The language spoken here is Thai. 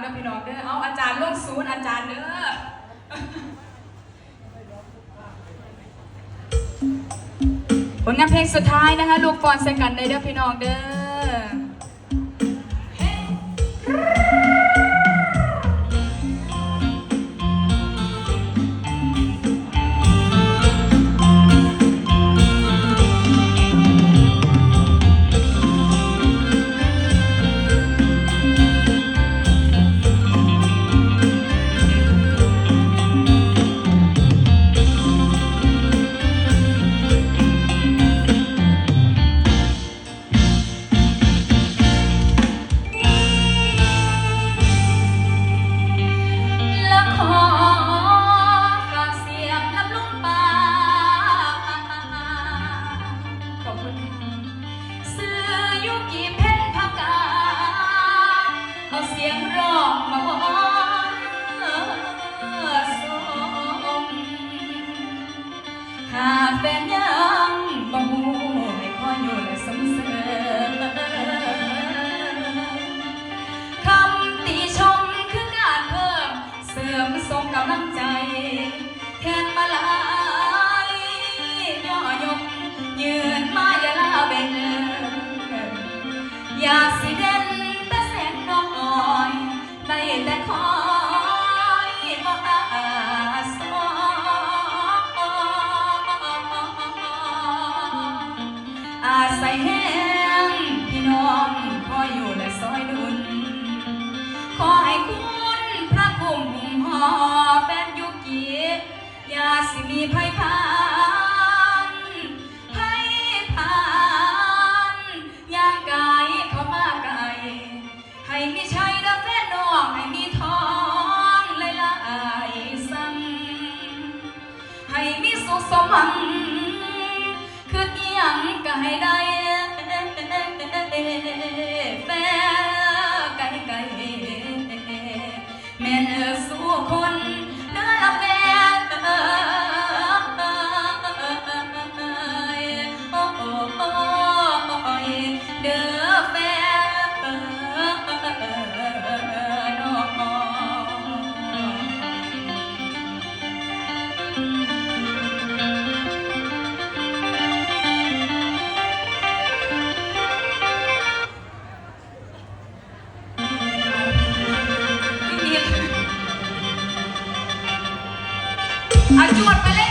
เด้อพี่น้องเด้อเอาอาจารย์ลงศูนย์อาจารย์เด้อผลงานเพลงสุดท้ายนะคะ ลูกฟอนใส่กันเลยเด้อพี่น้องเด้อำลังใจแทนมาลายย่อยกยืนมายาลาเบนอยาสิเด่นแต่แสงน้อยได้แต่คอยบ่อาสออาศัยแห้งพี่น้องคอยอยู่และซอยดุลขอให้คุณพระคุ้ม ย่าสิมีภัยพานภัยพานย่างกายเข้ามาไกลให้มีชัยและแฟนน้องให้มีทองหลายๆซ้ำให้มีสุขสมหวังคือเอียงก็ให้ได้แฟนไกลไกลแม่นสู่คน Arjun, Malay!